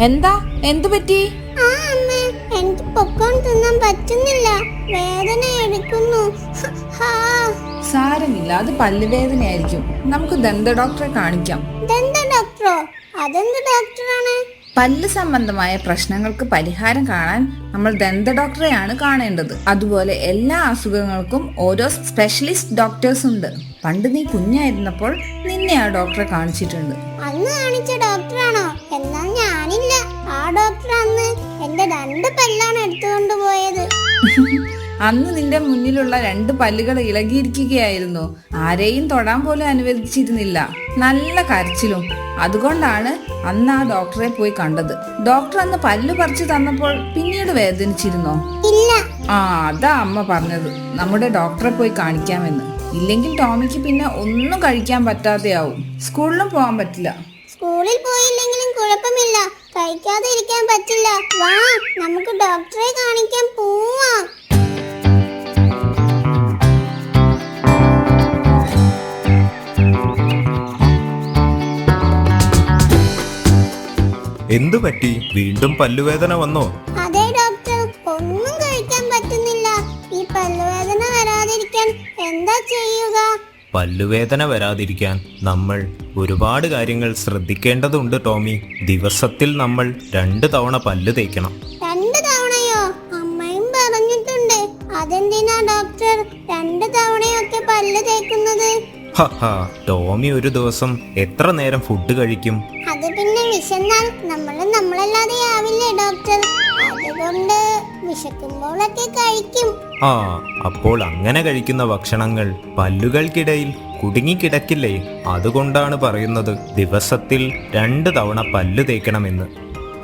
എന്താ? എന്തു പറ്റി? എനിക്ക് പൊക്കോൺ തിന്നാൻ പറ്റുന്നില്ല. വേദന എടുക്കുന്നു. സാരമില്ല അത് പല്ലുവേദനയായിരിക്കും. നമുക്ക് ദന്ത ഡോക്ടറെ കാണിക്കാം. ദന്ത ഡോക്ടറോ? അതെന്ത് ഡോക്ടറാണ്? പല്ല് സംബന്ധമായ പ്രശ്നങ്ങൾക്ക് പരിഹാരം കാണാൻ നമ്മൾ ദന്ത ഡോക്ടറെയാണ് കാണേണ്ടത്. അതുപോലെ എല്ലാ അസുഖങ്ങൾക്കും ഓരോ സ്പെഷ്യലിസ്റ്റ് ഡോക്ടേഴ്സ് ഉണ്ട്. പണ്ട് നീ കുഞ്ഞായിരുന്നപ്പോൾ നിന്നെ ആ ഡോക്ടറെ കാണിച്ചിട്ടുണ്ട്. അന്ന് കാണിച്ച ഡോക്ടറാണോ? എന്നാൽ ഞാനില്ല. ആ ഡോക്ടർ അന്ന് എന്റെ രണ്ട് പല്ലാണ് അന്ന് നിന്റെ മുന്നിലുള്ള രണ്ട് പല്ലുകൾ ഇളകിയിരിക്കുകയായിരുന്നു. ആരെയും തൊടാൻ പോലും അനുവദിച്ചിരുന്നില്ല. നല്ല കരച്ചിലും. അതുകൊണ്ടാണ് അന്ന് ആ ഡോക്ടറെ പോയി കണ്ടത്. ഡോക്ടർ അന്ന് പല്ല് പറിച്ചു തന്നപ്പോൾ പിന്നീട് വേദനിച്ചിരുന്നോ? ആ അതാ അമ്മ പറഞ്ഞത്. നമ്മുടെ ഡോക്ടറെ പോയി കാണിക്കാമെന്ന്. ഇല്ലെങ്കിൽ ടോമിക്ക് പിന്നെ ഒന്നും കഴിക്കാൻ പറ്റാതെയാവും. സ്കൂളിലും പോകാൻ പറ്റില്ല. സ്കൂളിൽ പോയില്ലെങ്കിലും കുഴപ്പമില്ല. കഴിക്കാതെ ഇരിക്കാൻ പറ്റില്ല. വാ നമുക്ക് ഡോക്ടറെ കാണിക്കാൻ പോവാം. എന്തു പറ്റി? വീണ്ടും പല്ലുവേദന വന്നോ? അതെ ഡോക്ടർ ഒന്നും കഴിക്കാൻ പറ്റുന്നില്ല. ഈ പല്ലുവേദന വരാതിരിക്കാൻ എന്താ ചെയ്യുക? പല്ലുവേദന വരാതിരിക്കാൻ നമ്മൾ ഒരുപാട് കാര്യങ്ങൾ ശ്രദ്ധിക്കേണ്ടതുണ്ട് ടോമി. ദിവസത്തിൽ നമ്മൾ രണ്ട് തവണ പല്ല് തേക്കണം. രണ്ട് തവണയോ? അമ്മയും പറഞ്ഞിട്ടുണ്ട്. അതെന്തിനാ ഡോക്ടർ രണ്ട് തവണയൊക്കെ പല്ല് തേക്കുന്നത് ടോമി ഒരു ദിവസം എത്ര നേരം ഫുഡ് കഴിക്കും? അത് പിന്നെ വിശന്നാൽ നമ്മൾ നമ്മളല്ലാതെ ആവില്ലേ ഡോക്ടർ അതുകൊണ്ട് വിശക്കുമ്പോഴൊക്കെ കഴിക്കും. ആ അപ്പോൾ അങ്ങനെ കഴിക്കുന്ന ഭക്ഷണങ്ങൾ പല്ലുകൾക്കിടയിൽ കുടുങ്ങിക്കിടക്കില്ലേ? അതുകൊണ്ടാണ് പറയുന്നത് ദിവസത്തിൽ രണ്ട് തവണ പല്ല് തേക്കണമെന്ന്.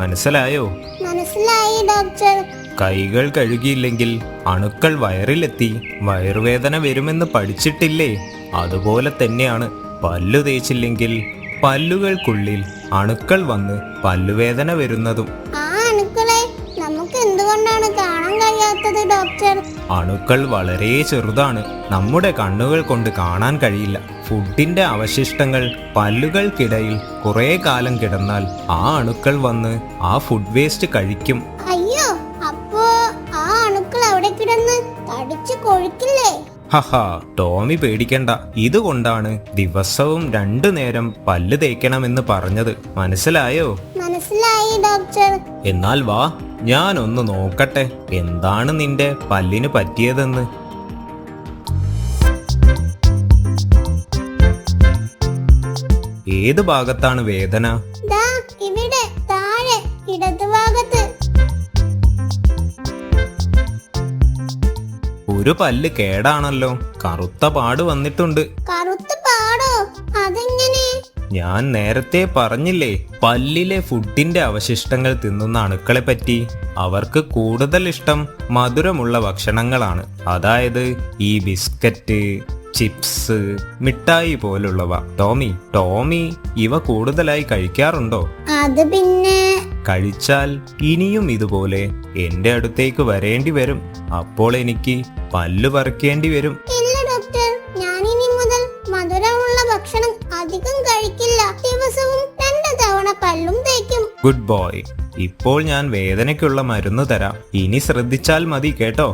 മനസ്സിലായോ? മനസ്സിലായി ഡോക്ടർ കൈകൾ കഴുകിയില്ലെങ്കിൽ അണുക്കൾ വയറിലെത്തി. വയറുവേദന വരുമെന്ന് പഠിച്ചിട്ടില്ലേ? അതുപോലെ തന്നെയാണ് പല്ലു തേച്ചില്ലെങ്കിൽ പല്ലുകൾക്കുള്ളിൽ അണുക്കൾ വന്ന് പല്ലുവേദന വരുന്നതും. ആ അണുക്കളെ നമുക്ക് എന്തുകൊണ്ടാണ് കാണാൻ കഴിയാത്തത് ഡോക്ടർ? അണുക്കൾ വളരെ ചെറുതാണ്. നമ്മുടെ കണ്ണുകൾ കൊണ്ട് കാണാൻ കഴിയില്ല. ഫുഡിന്റെ അവശിഷ്ടങ്ങൾ പല്ലുകൾക്കിടയിൽ കുറേ കാലം കിടന്നാൽ ആ അണുക്കൾ വന്ന് ആ ഫുഡ് വേസ്റ്റ് കഴിക്കും. അയ്യോ അപ്പോ ആ അണുക്കൾ അവിടെ കിടന്ന് തടിച്ചു കൊഴുക്കില്ലേ? ഹഹാ ടോമി പേടിക്കണ്ട. ഇതുകൊണ്ടാണ് ദിവസവും രണ്ടു നേരം പല്ല് തേക്കണമെന്ന് പറഞ്ഞത്. മനസ്സിലായോ? മനസ്സിലായി ഡോക്ടർ. എന്നാൽ വാ ഞാൻ ഒന്ന് നോക്കട്ടെ. എന്താണ് നിന്റെ പല്ലിന് പറ്റിയതെന്ന്? ഏത് ഭാഗത്താണ് വേദന? ഒരു പല്ല് കേടാണല്ലോ. കറുത്ത പാട് വന്നിട്ടുണ്ട്. കറുത്ത പാടോ? അതെങ്ങനെ? ഞാൻ നേരത്തെ പറഞ്ഞില്ലേ പല്ലിലെ ഫുഡിന്റെ അവശിഷ്ടങ്ങൾ തിന്നുന്ന അണുക്കളെ പറ്റി. അവർക്ക് കൂടുതൽ ഇഷ്ടം മധുരമുള്ള ഭക്ഷണങ്ങളാണ്. അതായത് ഈ ബിസ്ക്കറ്റ് ചിപ്സ് മിഠായി പോലുള്ളവ. ടോമി ടോമി ഇവ കൂടുതലായി കഴിക്കാറുണ്ടോ? അത് പിന്നെ കഴിച്ചാൽ ഇനിയും ഇതുപോലെ എന്റെ അടുത്തേക്ക് വരേണ്ടി വരും. അപ്പോൾ എനിക്ക് പല്ലു പറിക്കേണ്ടി വരും. ഇല്ല ഡോക്ടർ ഞാൻ ഇനി മുതൽ മധുരമുള്ള ഭക്ഷണം അധികം കഴിക്കില്ല. ദിവസവും രണ്ട് തവണ പല്ലും തേക്കും. ഗുഡ് ബോയ് ഇപ്പോൾ ഞാൻ വേദനയ്ക്കുള്ള മരുന്ന് തരാം. ഇനി ശ്രദ്ധിച്ചാൽ മതി കേട്ടോ?